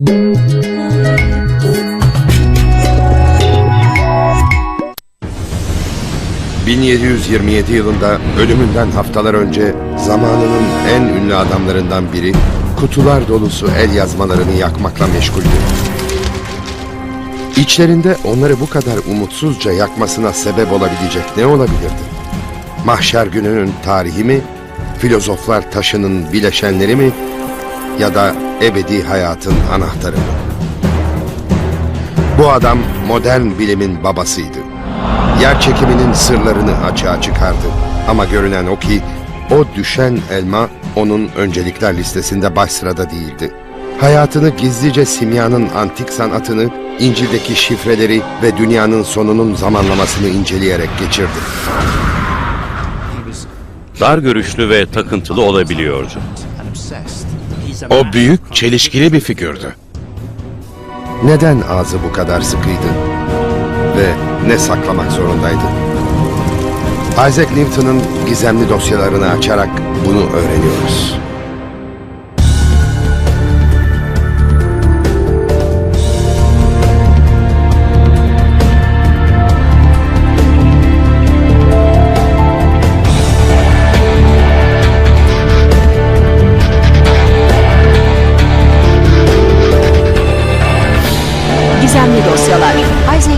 ...1727 yılında ölümünden haftalar önce zamanının en ünlü adamlarından biri kutular dolusu el yazmalarını yakmakla meşguldü. İçlerinde onları bu kadar umutsuzca yakmasına sebep olabilecek ne olabilirdi? Mahşer gününün tarihi mi, filozoflar taşının bileşenleri mi ya da ebedi hayatın anahtarı? Bu adam modern bilimin babasıydı. Yer çekiminin sırlarını açığa çıkardı. Ama görünen o ki o düşen elma onun öncelikler listesinde baş sırada değildi. Hayatını gizlice simyanın antik sanatını, İncil'deki şifreleri ve dünyanın sonunun zamanlamasını inceleyerek geçirdi. Dar görüşlü ve takıntılı olabiliyordu. O büyük, çelişkili bir figürdü. Neden ağzı bu kadar sıkıydı? Ve ne saklamak zorundaydı? Isaac Newton'un gizemli dosyalarını açarak bunu öğreniyoruz.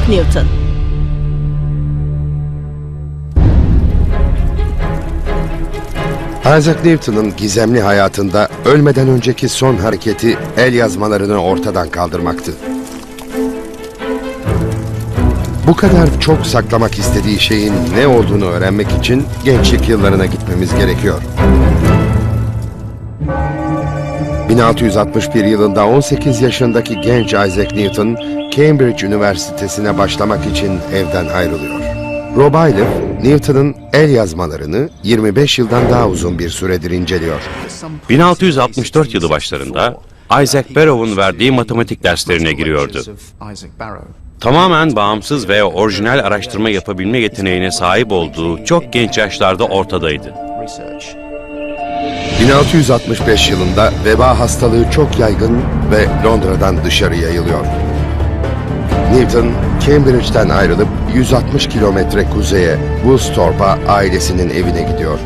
Newton. Isaac Newton'un gizemli hayatında ölmeden önceki son hareketi el yazmalarını ortadan kaldırmaktı. Bu kadar çok saklamak istediği şeyin ne olduğunu öğrenmek için gençlik yıllarına gitmemiz gerekiyor. 1661 yılında 18 yaşındaki genç Isaac Newton, Cambridge Üniversitesi'ne başlamak için evden ayrılıyor. Rob Iliffe, Newton'un el yazmalarını 25 yıldan daha uzun bir süredir inceliyor. 1664 yılı başlarında Isaac Barrow'un verdiği matematik derslerine giriyordu. Tamamen bağımsız ve orijinal araştırma yapabilme yeteneğine sahip olduğu çok genç yaşlarda ortadaydı. 1665 yılında veba hastalığı çok yaygın ve Londra'dan dışarı yayılıyor. Newton, Cambridge'den ayrılıp 160 kilometre kuzeye Woolsthorpe'a ailesinin evine gidiyor.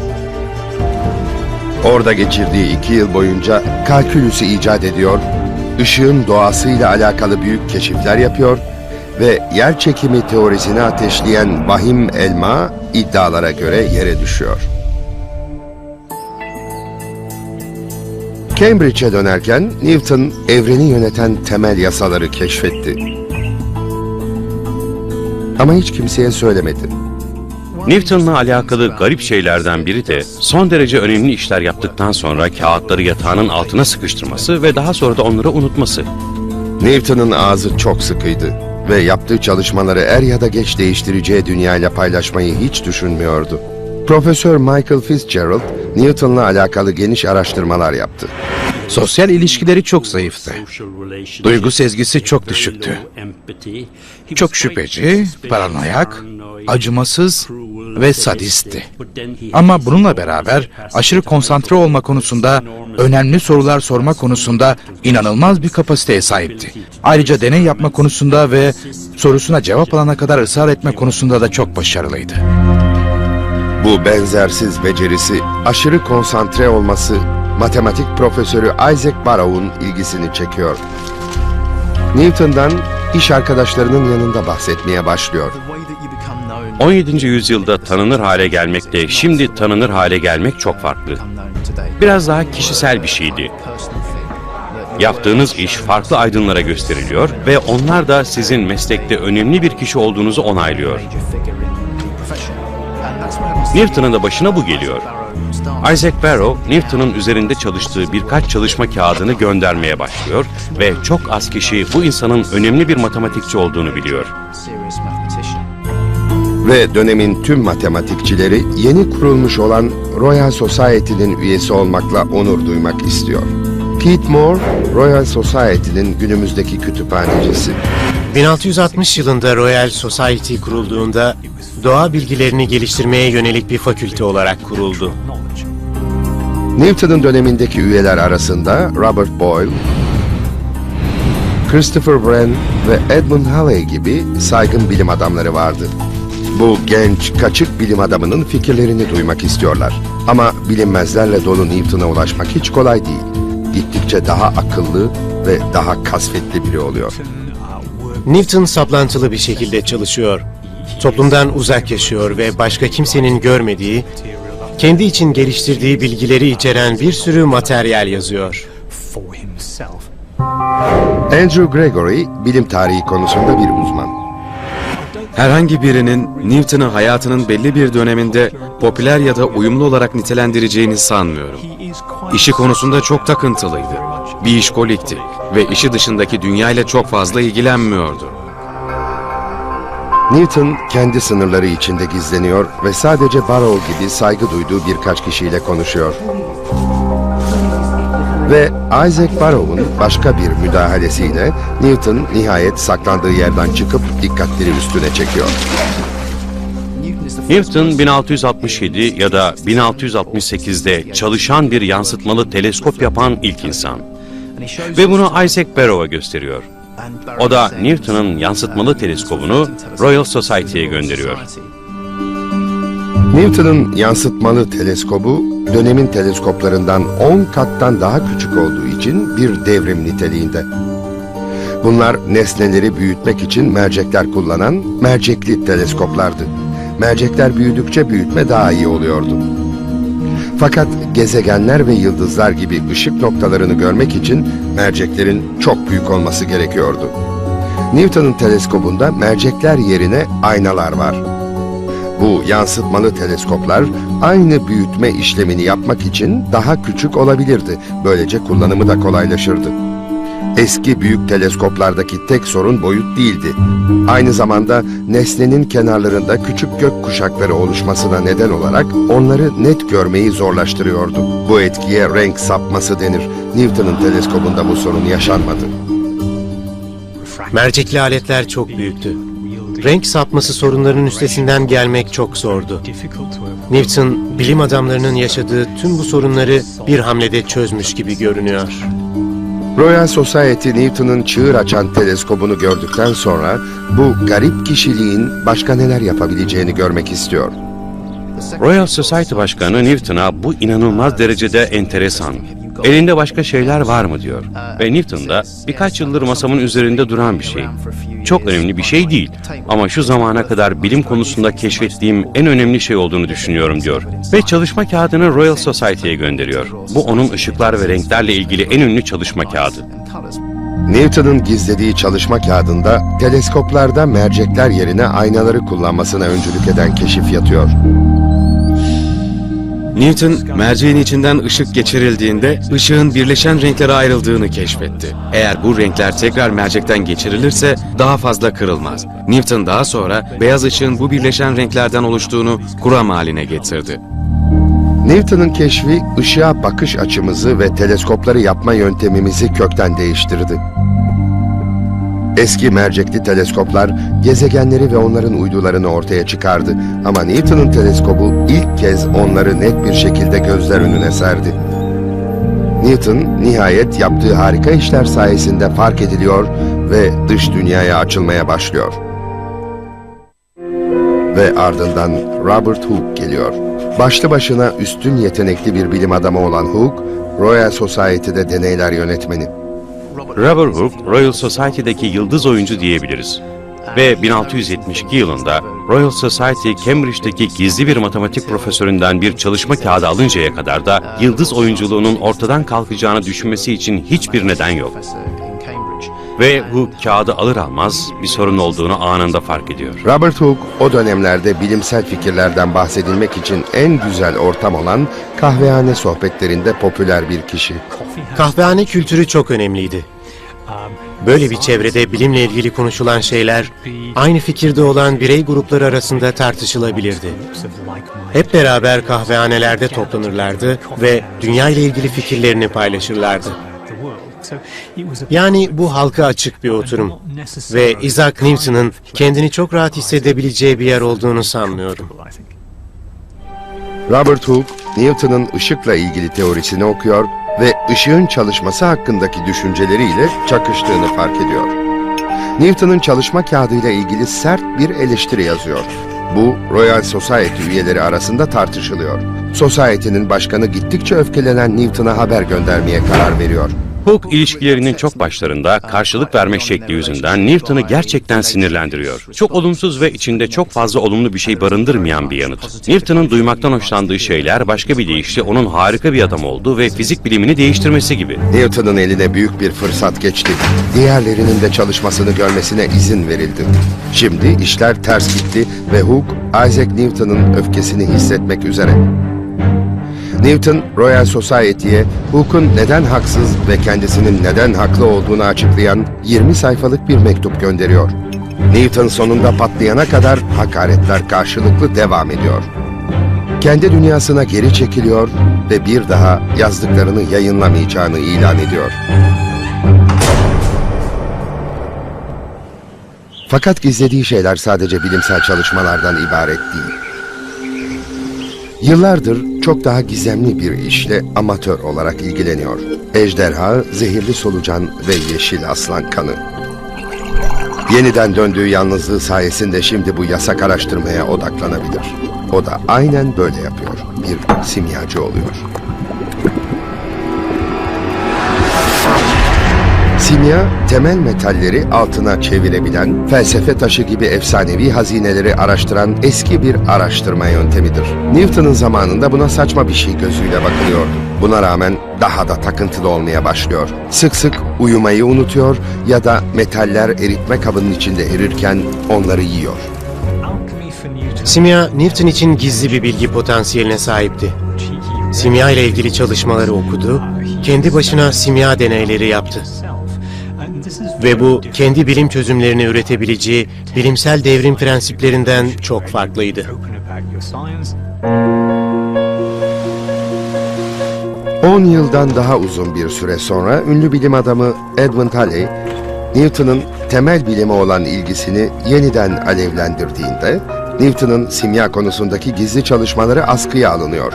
Orada geçirdiği iki yıl boyunca kalkülüsü icat ediyor, ışığın doğasıyla alakalı büyük keşifler yapıyor ve yer çekimi teorisini ateşleyen vahim elma iddialara göre yere düşüyor. Cambridge'e dönerken Newton evreni yöneten temel yasaları keşfetti. Ama hiç kimseye söylemedi. Newton'la alakalı garip şeylerden biri de son derece önemli işler yaptıktan sonra kağıtları yatağının altına sıkıştırması ve daha sonra da onları unutması. Newton'un ağzı çok sıkıydı ve yaptığı çalışmaları er ya da geç değiştireceği dünyayla paylaşmayı hiç düşünmüyordu. Profesör Michael Fitzgerald, Newton'la alakalı geniş araştırmalar yaptı. Sosyal ilişkileri çok zayıftı. Duygu sezgisi çok düşüktü. Çok şüpheci, paranoyak, acımasız ve sadistti. Ama bununla beraber aşırı konsantre olma konusunda, önemli sorular sorma konusunda inanılmaz bir kapasiteye sahipti. Ayrıca deney yapma konusunda ve sorusuna cevap alana kadar ısrar etme konusunda da çok başarılıydı. Bu benzersiz becerisi, aşırı konsantre olması, matematik profesörü Isaac Barrow'un ilgisini çekiyor. Newton'dan iş arkadaşlarının yanında bahsetmeye başlıyor. 17. yüzyılda tanınır hale gelmekle şimdi tanınır hale gelmek çok farklı. Biraz daha kişisel bir şeydi. Yaptığınız iş farklı aydınlara gösteriliyor ve onlar da sizin meslekte önemli bir kişi olduğunuzu onaylıyor. Newton'un da başına bu geliyor. Isaac Barrow, Newton'un üzerinde çalıştığı birkaç çalışma kağıdını göndermeye başlıyor ve çok az kişi bu insanın önemli bir matematikçi olduğunu biliyor. Ve dönemin tüm matematikçileri yeni kurulmuş olan Royal Society'nin üyesi olmakla onur duymak istiyor. Pete Moore, Royal Society'nin günümüzdeki kütüphanecisi. 1660 yılında Royal Society kurulduğunda doğa bilgilerini geliştirmeye yönelik bir fakülte olarak kuruldu. Newton'un dönemindeki üyeler arasında Robert Boyle, Christopher Wren ve Edmund Halley gibi saygın bilim adamları vardı. Bu genç, kaçık bilim adamının fikirlerini duymak istiyorlar. Ama bilinmezlerle dolu Newton'a ulaşmak hiç kolay değil. Gittikçe daha akıllı ve daha kasvetli biri oluyor. Newton saplantılı bir şekilde çalışıyor. Toplumdan uzak yaşıyor ve başka kimsenin görmediği, kendi için geliştirdiği bilgileri içeren bir sürü materyal yazıyor. Andrew Gregory, bilim tarihi konusunda bir uzman. Herhangi birinin Newton'u hayatının belli bir döneminde popüler ya da uyumlu olarak nitelendireceğini sanmıyorum. İşi konusunda çok takıntılıydı. Bir işkolikti ve işi dışındaki dünyayla çok fazla ilgilenmiyordu. Newton kendi sınırları içinde gizleniyor ve sadece Barrow gibi saygı duyduğu birkaç kişiyle konuşuyor. Ve Isaac Barrow'un başka bir müdahalesiyle Newton nihayet saklandığı yerden çıkıp dikkatleri üstüne çekiyor. Newton 1667 ya da 1668'de çalışan bir yansıtmalı teleskop yapan ilk insan. Ve bunu Isaac Barrow'a gösteriyor. O da Newton'un yansıtmalı teleskobunu Royal Society'ye gönderiyor. Newton'un yansıtmalı teleskobu dönemin teleskoplarından 10 kattan daha küçük olduğu için bir devrim niteliğinde. Bunlar nesneleri büyütmek için mercekler kullanan mercekli teleskoplardı. Mercekler büyüdükçe büyütme daha iyi oluyordu. Fakat gezegenler ve yıldızlar gibi ışık noktalarını görmek için merceklerin çok büyük olması gerekiyordu. Newton'un teleskobunda mercekler yerine aynalar var. Bu yansıtmalı teleskoplar aynı büyütme işlemini yapmak için daha küçük olabilirdi. Böylece kullanımı da kolaylaşırdı. Eski büyük teleskoplardaki tek sorun boyut değildi. Aynı zamanda nesnenin kenarlarında küçük gök kuşakları oluşmasına neden olarak onları net görmeyi zorlaştırıyordu. Bu etkiye renk sapması denir. Newton'un teleskobunda bu sorun yaşanmadı. Mercekli aletler çok büyüktü. Renk sapması sorunlarının üstesinden gelmek çok zordu. Newton, bilim adamlarının yaşadığı tüm bu sorunları bir hamlede çözmüş gibi görünüyor. Royal Society Newton'un çığır açan teleskobunu gördükten sonra bu garip kişiliğin başka neler yapabileceğini görmek istiyor. Royal Society Başkanı Newton'a bu inanılmaz derecede enteresan. Elinde başka şeyler var mı diyor. Ve Newton da birkaç yıldır masamın üzerinde duran bir şey. Çok önemli bir şey değil. Ama şu zamana kadar bilim konusunda keşfettiğim en önemli şey olduğunu düşünüyorum diyor. Ve çalışma kağıdını Royal Society'ye gönderiyor. Bu onun ışıklar ve renklerle ilgili en ünlü çalışma kağıdı. Newton'un gizlediği çalışma kağıdında teleskoplarda mercekler yerine aynaları kullanmasına öncülük eden keşif yatıyor. Newton, merceğin içinden ışık geçirildiğinde ışığın birleşen renklere ayrıldığını keşfetti. Eğer bu renkler tekrar mercekten geçirilirse daha fazla kırılmaz. Newton daha sonra beyaz ışığın bu birleşen renklerden oluştuğunu kuram haline getirdi. Newton'un keşfi ışığa bakış açımızı ve teleskopları yapma yöntemimizi kökten değiştirdi. Eski mercekli teleskoplar gezegenleri ve onların uydularını ortaya çıkardı ama Newton'un teleskobu ilk kez onları net bir şekilde gözler önüne serdi. Newton nihayet yaptığı harika işler sayesinde fark ediliyor ve dış dünyaya açılmaya başlıyor. Ve ardından Robert Hooke geliyor. Başlı başına üstün yetenekli bir bilim adamı olan Hooke, Royal Society'de deneyler yönetmeni. Robert Hooke, Royal Society'deki yıldız oyuncu diyebiliriz. Ve 1672 yılında Royal Society Cambridge'deki gizli bir matematik profesöründen bir çalışma kağıdı alıncaya kadar da yıldız oyunculuğunun ortadan kalkacağını düşünmesi için hiçbir neden yok. Ve bu kağıdı alır almaz bir sorun olduğunu anında fark ediyor. Robert Hooke o dönemlerde bilimsel fikirlerden bahsedilmek için en güzel ortam olan kahvehane sohbetlerinde popüler bir kişi. Kahvehane kültürü çok önemliydi. Böyle bir çevrede bilimle ilgili konuşulan şeyler aynı fikirde olan birey grupları arasında tartışılabilirdi. Hep beraber kahvehanelerde toplanırlardı ve dünya ile ilgili fikirlerini paylaşırlardı. Yani bu halka açık bir oturum ve Isaac Newton'ın kendini çok rahat hissedebileceği bir yer olduğunu sanmıyorum. Robert Hooke, Newton'un ışıkla ilgili teorisini okuyor ve ışığın çalışması hakkındaki düşünceleriyle çakıştığını fark ediyor. Newton'un çalışma kağıdıyla ilgili sert bir eleştiri yazıyor. Bu Royal Society üyeleri arasında tartışılıyor. Society'nin başkanı gittikçe öfkelenen Newton'a haber göndermeye karar veriyor. Hooke ilişkilerinin çok başlarında karşılık verme şekli yüzünden Newton'u gerçekten sinirlendiriyor. Çok olumsuz ve içinde çok fazla olumlu bir şey barındırmayan bir yanıt. Newton'un duymaktan hoşlandığı şeyler başka bir deyişle onun harika bir adam olduğu ve fizik bilimini değiştirmesi gibi. Newton'un eline büyük bir fırsat geçti. Diğerlerinin de çalışmasını görmesine izin verildi. Şimdi işler ters gitti ve Hooke, Isaac Newton'un öfkesini hissetmek üzere. Newton, Royal Society'ye Hooke'un neden haksız ve kendisinin neden haklı olduğunu açıklayan 20 sayfalık bir mektup gönderiyor. Newton sonunda patlayana kadar hakaretler karşılıklı devam ediyor. Kendi dünyasına geri çekiliyor ve bir daha yazdıklarını yayınlamayacağını ilan ediyor. Fakat gizlediği şeyler sadece bilimsel çalışmalardan ibaret değil. Yıllardır çok daha gizemli bir işle amatör olarak ilgileniyor. Ejderha, zehirli solucan ve yeşil aslan kanı. Yeniden döndüğü yalnızlığı sayesinde şimdi bu yasak araştırmaya odaklanabilir. O da aynen böyle yapıyor. Bir simyacı oluyor. Simya, temel metalleri altına çevirebilen, felsefe taşı gibi efsanevi hazineleri araştıran eski bir araştırma yöntemidir. Newton'un zamanında buna saçma bir şey gözüyle bakılıyordu. Buna rağmen daha da takıntılı olmaya başlıyor. Sık sık uyumayı unutuyor ya da metaller eritme kabının içinde erirken onları yiyor. Simya, Newton için gizli bir bilgi potansiyeline sahipti. Simya ile ilgili çalışmaları okudu, kendi başına simya deneyleri yaptı. Ve bu kendi bilim çözümlerini üretebileceği bilimsel devrim prensiplerinden çok farklıydı. 10 yıldan daha uzun bir süre sonra ünlü bilim adamı Edmund Halley, Newton'un temel bilime olan ilgisini yeniden alevlendirdiğinde, Newton'un simya konusundaki gizli çalışmaları askıya alınıyor.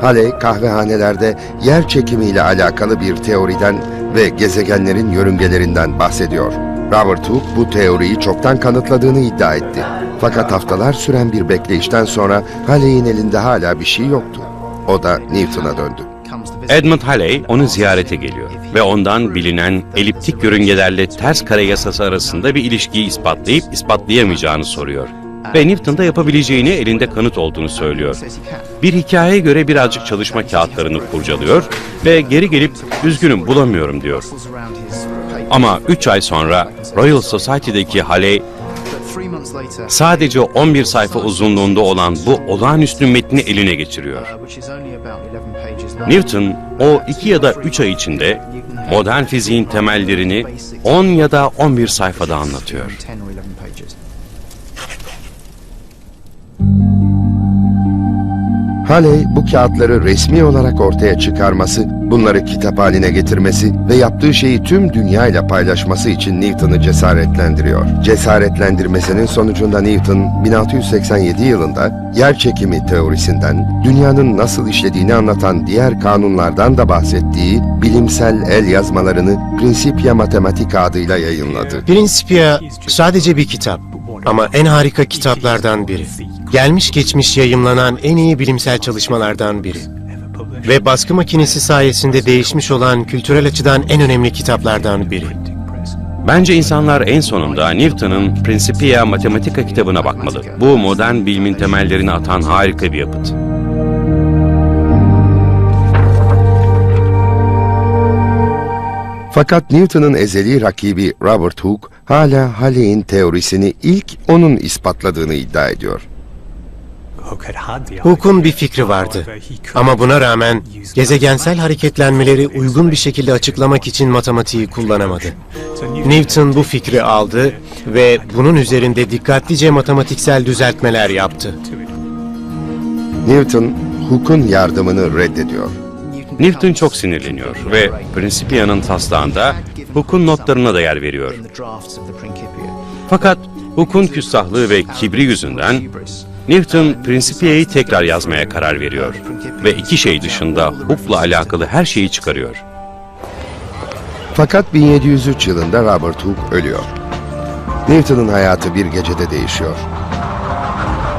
Halley kahvehanelerde yer çekimiyle alakalı bir teoriden ve gezegenlerin yörüngelerinden bahsediyor. Robert Hooke bu teoriyi çoktan kanıtladığını iddia etti. Fakat haftalar süren bir bekleyişten sonra Halley'in elinde hala bir şey yoktu. O da Newton'a döndü. Edmund Halley onu ziyarete geliyor ve ondan bilinen eliptik yörüngelerle ters kare yasası arasında bir ilişkiyi ispatlayıp ispatlayamayacağını soruyor. Ve Newton da yapabileceğini elinde kanıt olduğunu söylüyor. Bir hikayeye göre birazcık çalışma kağıtlarını kurcalıyor ve geri gelip üzgünüm bulamıyorum diyor. Ama 3 ay sonra Royal Society'deki Halley sadece 11 sayfa uzunluğunda olan bu olağanüstü metni eline geçiriyor. Newton o 2 ya da 3 ay içinde modern fiziğin temellerini 10 ya da 11 sayfada anlatıyor. Halley bu kağıtları resmi olarak ortaya çıkarması, bunları kitap haline getirmesi ve yaptığı şeyi tüm dünya ile paylaşması için Newton'u cesaretlendiriyor. Cesaretlendirmesinin sonucunda Newton 1687 yılında yer çekimi teorisinden, dünyanın nasıl işlediğini anlatan diğer kanunlardan da bahsettiği bilimsel el yazmalarını Principia Mathematica adıyla yayınladı. Principia sadece bir kitap ama en harika kitaplardan biri. Gelmiş geçmiş yayımlanan en iyi bilimsel çalışmalardan biri. Ve baskı makinesi sayesinde değişmiş olan kültürel açıdan en önemli kitaplardan biri. Bence insanlar en sonunda Newton'un Principia Mathematica kitabına bakmalı. Bu modern bilimin temellerini atan harika bir yapıt. Fakat Newton'un ezeli rakibi Robert Hooke hala Halley'in teorisini ilk onun ispatladığını iddia ediyor. Hooke'un bir fikri vardı. Ama buna rağmen gezegensel hareketlenmeleri uygun bir şekilde açıklamak için matematiği kullanamadı. Newton bu fikri aldı ve bunun üzerinde dikkatlice matematiksel düzeltmeler yaptı. Newton, Hooke'un yardımını reddediyor. Newton çok sinirleniyor ve Principia'nın taslağında Hooke'un notlarına da yer veriyor. Fakat Hooke'un küstahlığı ve kibri yüzünden Newton Principia'yı tekrar yazmaya karar veriyor ve iki şey dışında Hooke'la alakalı her şeyi çıkarıyor. Fakat 1703 yılında Robert Hooke ölüyor. Newton'un hayatı bir gecede değişiyor.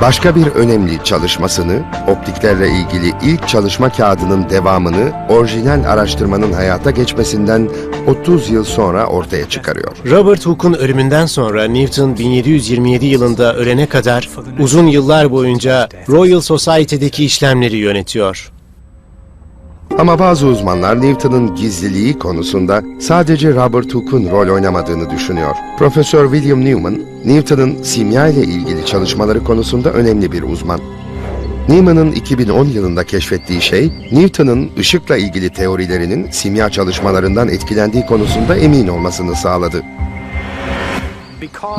Başka bir önemli çalışmasını, optiklerle ilgili ilk çalışma kağıdının devamını orijinal araştırmanın hayata geçmesinden 30 yıl sonra ortaya çıkarıyor. Robert Hooke'un ölümünden sonra Newton 1727 yılında ölene kadar uzun yıllar boyunca Royal Society'deki işlemleri yönetiyor. Ama bazı uzmanlar Newton'un gizliliği konusunda sadece Robert Hooke'un rol oynamadığını düşünüyor. Profesör William Newman, Newton'un simya ile ilgili çalışmaları konusunda önemli bir uzman. Newman'ın 2010 yılında keşfettiği şey, Newton'un ışıkla ilgili teorilerinin simya çalışmalarından etkilendiği konusunda emin olmasını sağladı.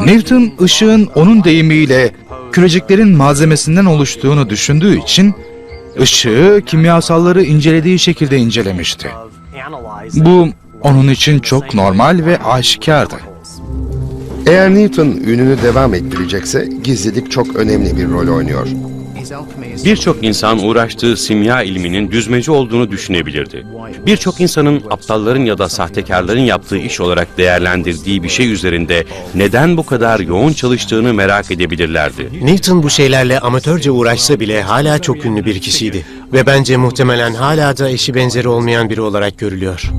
Newton ışığın onun deyimiyle küreciklerin malzemesinden oluştuğunu düşündüğü için ışığı kimyasalları incelediği şekilde incelemişti. Bu onun için çok normal ve aşikardı. Eğer Newton ününü devam ettirecekse gizlilik çok önemli bir rol oynuyor. Birçok insan uğraştığı simya ilminin düzmece olduğunu düşünebilirdi. Birçok insanın aptalların ya da sahtekarların yaptığı iş olarak değerlendirdiği bir şey üzerinde neden bu kadar yoğun çalıştığını merak edebilirlerdi. Newton bu şeylerle amatörce uğraşsa bile hala çok ünlü bir kişiydi. Ve bence muhtemelen hala da eşi benzeri olmayan biri olarak görülüyor.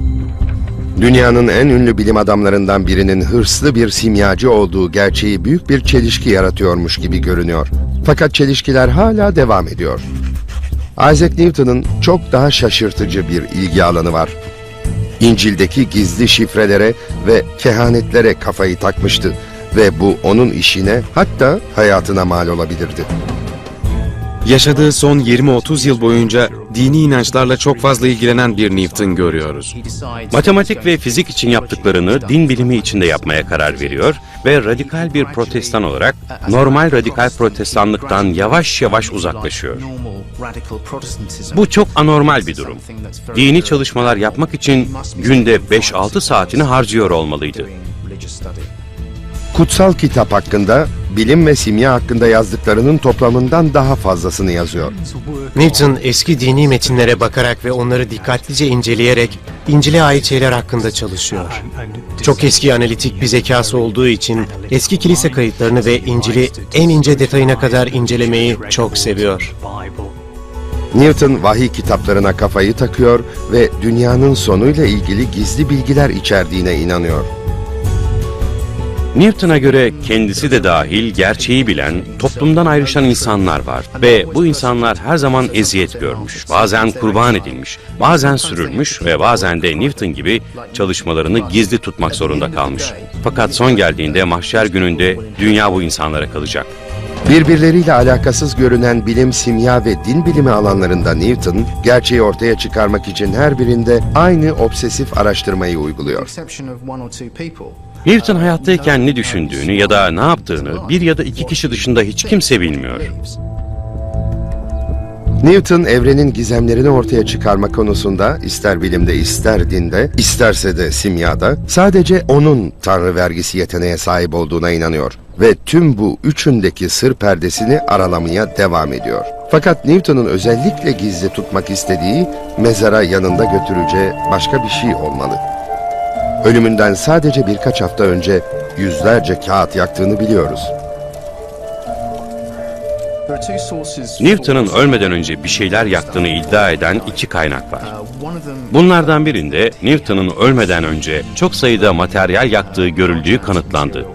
Dünyanın en ünlü bilim adamlarından birinin hırslı bir simyacı olduğu gerçeği büyük bir çelişki yaratıyormuş gibi görünüyor. Fakat çelişkiler hala devam ediyor. Isaac Newton'ın çok daha şaşırtıcı bir ilgi alanı var. İncil'deki gizli şifrelere ve kehanetlere kafayı takmıştı ve bu onun işine hatta hayatına mal olabilirdi. Yaşadığı son 20-30 yıl boyunca dini inançlarla çok fazla ilgilenen bir Newton görüyoruz. Matematik ve fizik için yaptıklarını din bilimi için de yapmaya karar veriyor ve radikal bir protestan olarak normal radikal protestanlıktan yavaş yavaş uzaklaşıyor. Bu çok anormal bir durum. Dini çalışmalar yapmak için günde 5-6 saatini harcıyor olmalıydı. Kutsal kitap hakkında, bilim ve simya hakkında yazdıklarının toplamından daha fazlasını yazıyor. Newton eski dini metinlere bakarak ve onları dikkatlice inceleyerek İncil'e ait şeyler hakkında çalışıyor. Çok eski analitik bir zekası olduğu için eski kilise kayıtlarını ve İncil'i en ince detayına kadar incelemeyi çok seviyor. Newton vahiy kitaplarına kafayı takıyor ve dünyanın sonuyla ilgili gizli bilgiler içerdiğine inanıyor. Newton'a göre kendisi de dahil gerçeği bilen, toplumdan ayrışan insanlar var. Ve bu insanlar her zaman eziyet görmüş, bazen kurban edilmiş, bazen sürülmüş ve bazen de Newton gibi çalışmalarını gizli tutmak zorunda kalmış. Fakat son geldiğinde mahşer gününde dünya bu insanlara kalacak. Birbirleriyle alakasız görünen bilim, simya ve din bilimi alanlarında Newton, gerçeği ortaya çıkarmak için her birinde aynı obsesif araştırmayı uyguluyor. Newton hayattayken ne düşündüğünü ya da ne yaptığını bir ya da iki kişi dışında hiç kimse bilmiyor. Newton evrenin gizemlerini ortaya çıkarma konusunda ister bilimde ister dinde, isterse de simyada sadece onun tanrı vergisi yeteneğe sahip olduğuna inanıyor ve tüm bu üçündeki sır perdesini aralamaya devam ediyor. Fakat Newton'un özellikle gizli tutmak istediği mezara yanında götüreceği başka bir şey olmalı. Ölümünden sadece birkaç hafta önce yüzlerce kağıt yaktığını biliyoruz. Newton'un ölmeden önce bir şeyler yaktığını iddia eden iki kaynak var. Bunlardan birinde Newton'un ölmeden önce çok sayıda materyal yaktığı görüldüğü kanıtlandı.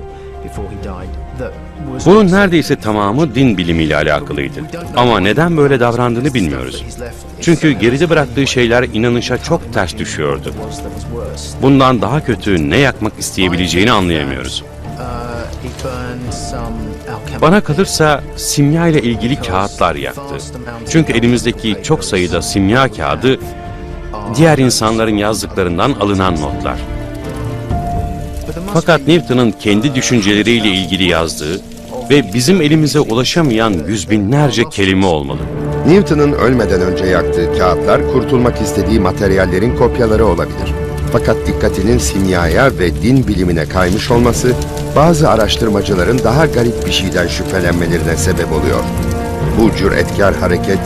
Bunun neredeyse tamamı din bilimiyle alakalıydı. Ama neden böyle davrandığını bilmiyoruz. Çünkü geride bıraktığı şeyler inanışa çok ters düşüyordu. Bundan daha kötü ne yakmak isteyebileceğini anlayamıyoruz. Bana kalırsa simya ile ilgili kağıtlar yaktı. Çünkü elimizdeki çok sayıda simya kağıdı diğer insanların yazdıklarından alınan notlar. Fakat Newton'un kendi düşünceleriyle ilgili yazdığı ve bizim elimize ulaşamayan yüz binlerce kelime olmalı. Newton'un ölmeden önce yaktığı kağıtlar kurtulmak istediği materyallerin kopyaları olabilir. Fakat dikkatinin simyaya ve din bilimine kaymış olması bazı araştırmacıların daha garip bir şeyden şüphelenmelerine sebep oluyor. Bu cüretkar hareket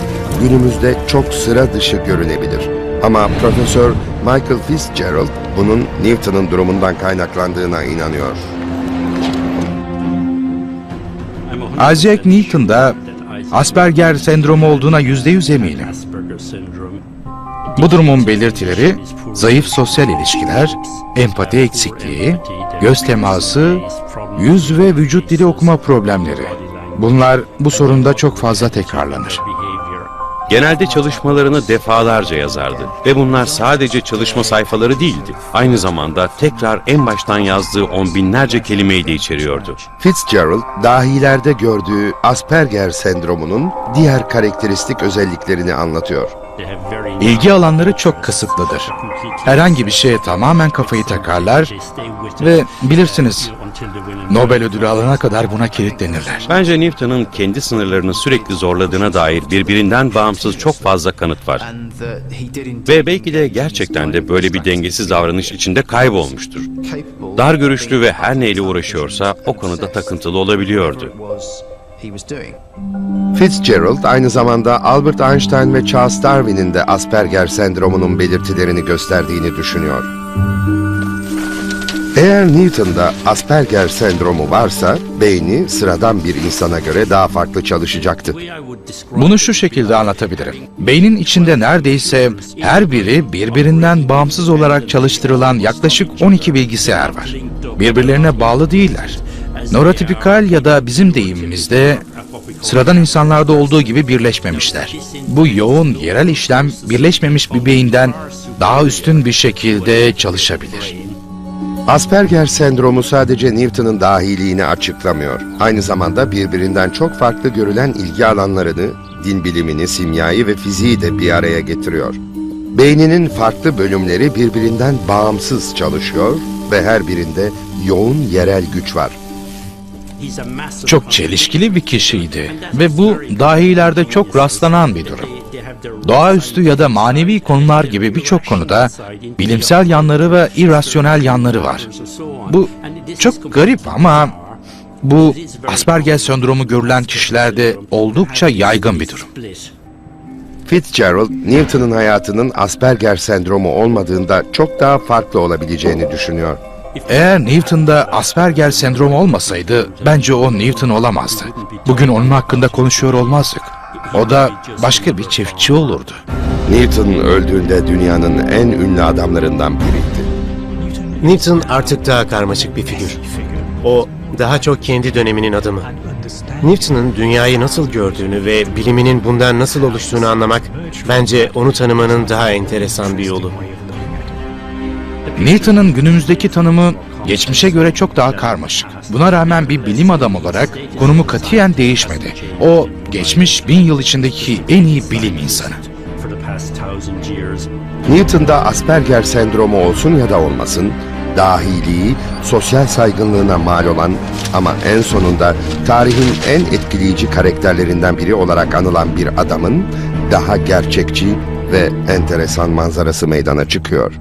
günümüzde çok sıra dışı görünebilir. Ama Profesör Michael Fitzgerald bunun Newton'un durumundan kaynaklandığına inanıyor. Isaac Newton'da Asperger sendromu olduğuna yüzde yüz eminim. Bu durumun belirtileri zayıf sosyal ilişkiler, empati eksikliği, göz teması, yüz ve vücut dili okuma problemleri. Bunlar bu sorunda çok fazla tekrarlanır. Genelde çalışmalarını defalarca yazardı ve bunlar sadece çalışma sayfaları değildi. Aynı zamanda tekrar en baştan yazdığı on binlerce kelimeyi de içeriyordu. Fitzgerald, dahilerde gördüğü Asperger sendromunun diğer karakteristik özelliklerini anlatıyor. İlgi alanları çok kısıtlıdır. Herhangi bir şeye tamamen kafayı takarlar ve bilirsiniz Nobel ödülü alana kadar buna kilitlenirler. Bence Newton'un kendi sınırlarını sürekli zorladığına dair birbirinden bağımsız çok fazla kanıt var. Ve belki de gerçekten de böyle bir dengesiz davranış içinde kaybolmuştur. Dar görüşlü ve her neyle uğraşıyorsa o konuda takıntılı olabiliyordu. Fitzgerald aynı zamanda Albert Einstein ve Charles Darwin'in de Asperger sendromunun belirtilerini gösterdiğini düşünüyor. Eğer Newton'da Asperger sendromu varsa, beyni sıradan bir insana göre daha farklı çalışacaktı. Bunu şu şekilde anlatabilirim. Beynin içinde neredeyse her biri birbirinden bağımsız olarak çalıştırılan yaklaşık 12 bilgisayar var. Birbirlerine bağlı değiller. Nörotipikal ya da bizim deyimimizde sıradan insanlarda olduğu gibi birleşmemişler. Bu yoğun yerel işlem birleşmemiş bir beyinden daha üstün bir şekilde çalışabilir. Asperger sendromu sadece Newton'un dahiliğini açıklamıyor. Aynı zamanda birbirinden çok farklı görülen ilgi alanlarını, din bilimini, simyayı ve fiziği de bir araya getiriyor. Beyninin farklı bölümleri birbirinden bağımsız çalışıyor ve her birinde yoğun yerel güç var. Çok çelişkili bir kişiydi ve bu dahilerde çok rastlanan bir durum. Doğaüstü ya da manevi konular gibi birçok konuda bilimsel yanları ve irrasyonel yanları var. Bu çok garip ama bu Asperger sendromu görülen kişilerde oldukça yaygın bir durum. Fitzgerald, Newton'un hayatının Asperger sendromu olmadığında çok daha farklı olabileceğini düşünüyor. Eğer Newton'da Asperger sendromu olmasaydı bence o Newton olamazdı. Bugün onun hakkında konuşuyor olmazdık. O da başka bir çiftçi olurdu. Newton öldüğünde dünyanın en ünlü adamlarından biriydi. Newton artık daha karmaşık bir figür. O daha çok kendi döneminin adamı. Newton'un dünyayı nasıl gördüğünü ve biliminin bundan nasıl oluştuğunu anlamak bence onu tanımanın daha enteresan bir yolu. Newton'un günümüzdeki tanımı geçmişe göre çok daha karmaşık. Buna rağmen bir bilim adamı olarak konumu katiyen değişmedi. O geçmiş bin yıl içindeki en iyi bilim insanı. Newton'da Asperger sendromu olsun ya da olmasın, dahiliği, sosyal saygınlığına mal olan ama en sonunda tarihin en etkileyici karakterlerinden biri olarak anılan bir adamın daha gerçekçi ve enteresan manzarası meydana çıkıyor.